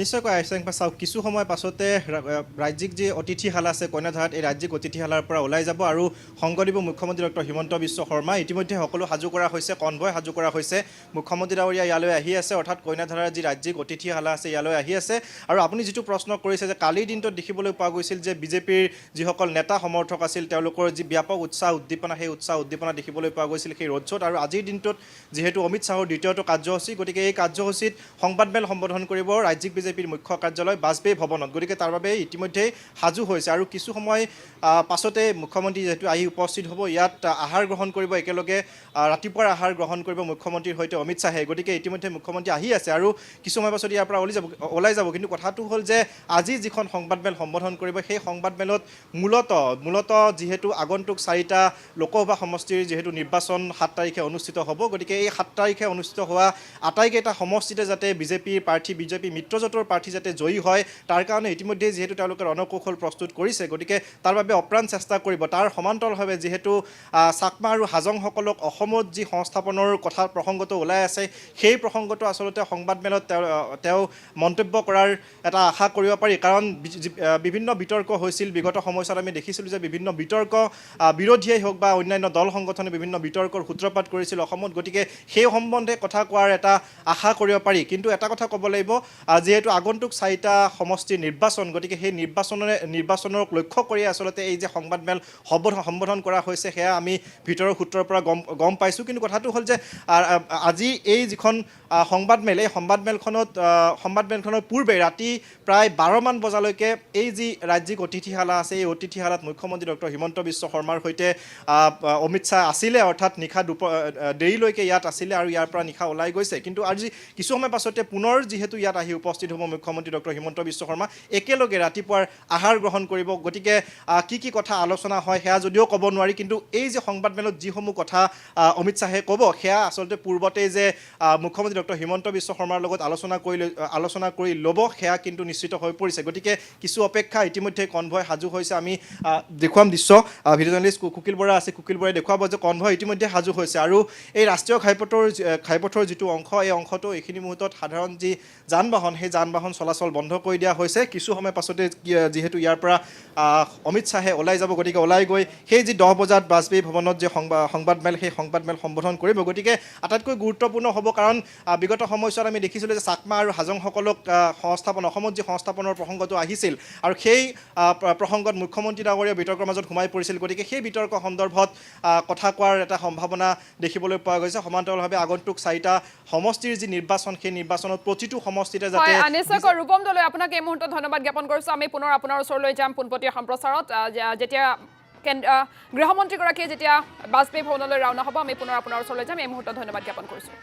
নিশ্চয়কৈ আইচেংপা চাওক, কিছু সময় পাছতে ৰাজ্যিক যি অতিথিশালা আছে কন্যাধাৰাত এই ৰাজ্যিক অতিথিশালাৰ পৰা ওলাই যাব আৰু সংগ মুখ্যমন্ত্ৰী ডক্টৰ হিমন্ত বিশ্ব শৰ্মা ইতিমধ্যে সকলো সাজু কৰা হৈছে, কনভয় সাজু কৰা হৈছে। মুখ্যমন্ত্ৰী ডাৱৰীয়া ইয়ালৈ আহি আছে, অৰ্থাৎ কন্যাধাৰাৰ যি ৰাজ্যিক অতিথিশালা আছে, ইয়ালৈ আহি আছে। আৰু আপুনি যিটো প্ৰশ্ন কৰিছে যে কালিৰ দিনটোত দেখিবলৈ পোৱা গৈছিল যে বিজেপিৰ যিসকল নেতা সমৰ্থক আছিল, তেওঁলোকৰ যি ব্যাপক উৎসাহ উদ্দীপনা, সেই উৎসাহ উদ্দীপনা দেখিবলৈ পোৱা গৈছিল সেই ৰোড শ্ব'ত আৰু আজিৰ দিনটোত যিহেতু অমিত শ্বাহৰ দ্বিতীয়টো কাৰ্যসূচী, গতিকে এই কাৰ্যসূচীত সংবাদমেল সম্বোধন কৰিব ৰাজ্যিক বিজেপিৰ মুখ্য কাৰ্যালয় বাজপেয়ী ভৱনত। গতিকে তাৰ বাবে ইতিমধ্যেই সাজু হৈছে আৰু কিছু সময় পাছতে মুখ্যমন্ত্ৰী যিহেতু আহি উপস্থিত হ'ব ইয়াত আহ, আহাৰ গ্ৰহণ কৰিব একেলগে ৰাতিপুৱাৰ আহাৰ গ্ৰহণ কৰিব মুখ্যমন্ত্ৰীৰ সৈতে অমিত শ্বাহে। গতিকে ইতিমধ্যে মুখ্যমন্ত্ৰী আহি আছে আৰু কিছু সময় পাছত ইয়াৰ পৰা ওলাই যাব ওলাই যাব। কিন্তু কথাটো হ'ল যে আজি যিখন সংবাদমেল সম্বোধন কৰিব সেই সংবাদমেলত মূলত মূলত যিহেতু আগন্তুক চাৰিটা লোকসভা সমষ্টিৰ যিহেতু নিৰ্বাচন সাত তাৰিখে অনুষ্ঠিত হ'ব গতিকে এই সাত তাৰিখে অনুষ্ঠিত হোৱা আটাইকেইটা সমষ্টিতে যাতে বিজেপিৰ প্ৰাৰ্থী বিজেপি মিত্ৰজোঁটৰ প্ৰাৰ্থী যাতে জয়ী হয় তাৰ কাৰণে ইতিমধ্যে যিহেতু তেওঁলোকে ৰণকৌশল প্ৰস্তুত কৰিছে গতিকে তাৰ বাবে অপ্ৰাণ চেষ্টা কৰিব। তাৰ সমান্তৰালভাৱে যিহেতু চাকমা আৰু হাজংসকলক অসমত যি সংস্থাপনৰ কথা প্ৰসংগটো ওলাই আছে সেই প্ৰসংগটো আচলতে সংবাদমেলত তেওঁ তেওঁ মন্তব্য কৰাৰ এটা আশা কৰিব পাৰি। কাৰণ বিভিন্ন বিতৰ্ক হৈছিল। বিগত সময়ছোৱাত আমি দেখিছিলোঁ যে বিভিন্ন বিতৰ্ক বিৰোধীয়েই হওক বা অন্যান্য দল সংগঠনে বিভিন্ন বিতৰ্কৰ সূত্ৰপাত কৰিছিল অসমত। গতিকে সেই সম্বন্ধে কথা কোৱাৰ এটা আশা কৰিব পাৰি। কিন্তু এটা কথা ক'ব লাগিব যিহেতু আগন্তুক চাৰিটা সমষ্টিৰ নিৰ্বাচন, গতিকে সেই নিৰ্বাচনৰে নিৰ্বাচনক লক্ষ্য কৰি আচলতে এই যে সংবাদমেল সম্বোধন কৰা হৈছে, সেয়া আমি ভিতৰৰ সূত্ৰৰ পৰা গম গম পাইছোঁ। কিন্তু কথাটো হ'ল যে আজি এই যিখন সংবাদমেল এই সংবাদমেলখনত সংবাদমেলখনৰ পূৰ্বে ৰাতি প্ৰায় বাৰমান বজালৈকে এই যি ৰাজ্যিক অতিথিশালা আছে, এই অতিথিশালাত মুখ্যমন্ত্ৰী ডক্টৰ হিমন্ত বিশ্ব শৰ্মাৰ সৈতে অমিত শ্বাহ আছিলে, অৰ্থাৎ নিশা দুপ দেৰিলৈকে ইয়াত আছিলে আৰু ইয়াৰ পৰা নিশা ওলাই গৈছে। কিন্তু আজি কিছু সময় পাছতে পুনৰ যিহেতু ইয়াত আহি উপস্থিত হ'ব মুখ্যমন্ত্ৰী ডক্টৰ হিমন্ত বিশ্ব শৰ্মা। একেলগে ৰাতিপুৱাৰ আহাৰ গ্ৰহণ কৰিব। গতিকে কি কি কথা আলোচনা হয় সেয়া যদিও ক'ব নোৱাৰি, কিন্তু এই যে সংবাদমেলত যিসমূহ কথা অমিত শ্বাহে ক'ব, সেয়া আচলতে পূৰ্বতেই যে মুখ্যমন্ত্ৰী ডক্টৰ হিমন্ত বিশ্ব শৰ্মাৰ লগত আলোচনা কৰি আলোচনা কৰি ল'ব, সেয়া কিন্তু নিশ্চিত হৈ পৰিছে। গতিকে, কিছু অপেক্ষা ইতিমধ্যে কনভয় সাজু হৈছে, আমি দেখুৱাম দৃশ্য। ভিডিঅ' জাৰ্নেলিষ্ট কুকিল বৰা আছে, কুকিল বৰাই দেখুৱাব যে কনভয় ইতিমধ্যে সাজু হৈছে। আৰু এই ৰাষ্ট্ৰীয় ঘাইপথৰ ঘাইপথৰ যিটো অংশ, এই অংশটো এইখিনি মুহূৰ্তত সাধাৰণ যি যান বাহন সেই যান বাহন চলাচল বন্ধ কৰি দিয়া হৈছে। কিছু সময় পাছতে যিহেতু ইয়াৰ পৰা অমিত শ্বাহে ওলাই যাব গতিকে ওলাই গৈ সেই যি দহ বজাত বাজপেয়ী ভৱনত যে সংবা- সংবাদমেল সেই সংবাদমেল সম্বোধন কৰিব। গতিকে আটাইতকৈ গুৰুত্বপূৰ্ণ হ'ব কাৰণ বিগত সময়ছোৱাত আমি দেখিছিলোঁ যে চাকমা আৰু হাজংসকলক সংস্থাপন অসমত যি সংস্থাপনৰ প্ৰসংগটো আহিছিল আৰু সেই প্ৰসংগত মুখ্যমন্ত্ৰী ডাঙৰীয়া বিতৰ্কৰ মাজত সোমাই পৰিছিল। গতিকে সেই বিতৰ্ক সন্দৰ্ভত কথা কোৱাৰ এটা সম্ভাৱনা দেখিবলৈ পোৱা গৈছে। সমান্তৰালভাৱে আগন্তুক চাৰিটা সমষ্টিৰ যি নিৰ্বাচন সেই নিৰ্বাচনত প্ৰতিটো সমষ্টিতে যাতে হয় নিশ্চয়কৈ ৰূপম দলৈ আপোনাক এই মুহূৰ্তত ধন্যবাদ জ্ঞাপন কৰিছোঁ। আমি পুনৰ আপোনাৰ ওচৰলৈ যাম পোনপটীয়া সম্প্ৰচাৰত। যেতিয়া গৃহমন্ত্ৰীগৰাকীয়ে যেতিয়া বাজপেয়ী ভৱনলৈ ৰাওনা হ'ব আমি পুনৰ আপোনাৰ ওচৰলৈ যাম। এই মুহূৰ্তত ধন্যবাদ জ্ঞাপন কৰিছোঁ।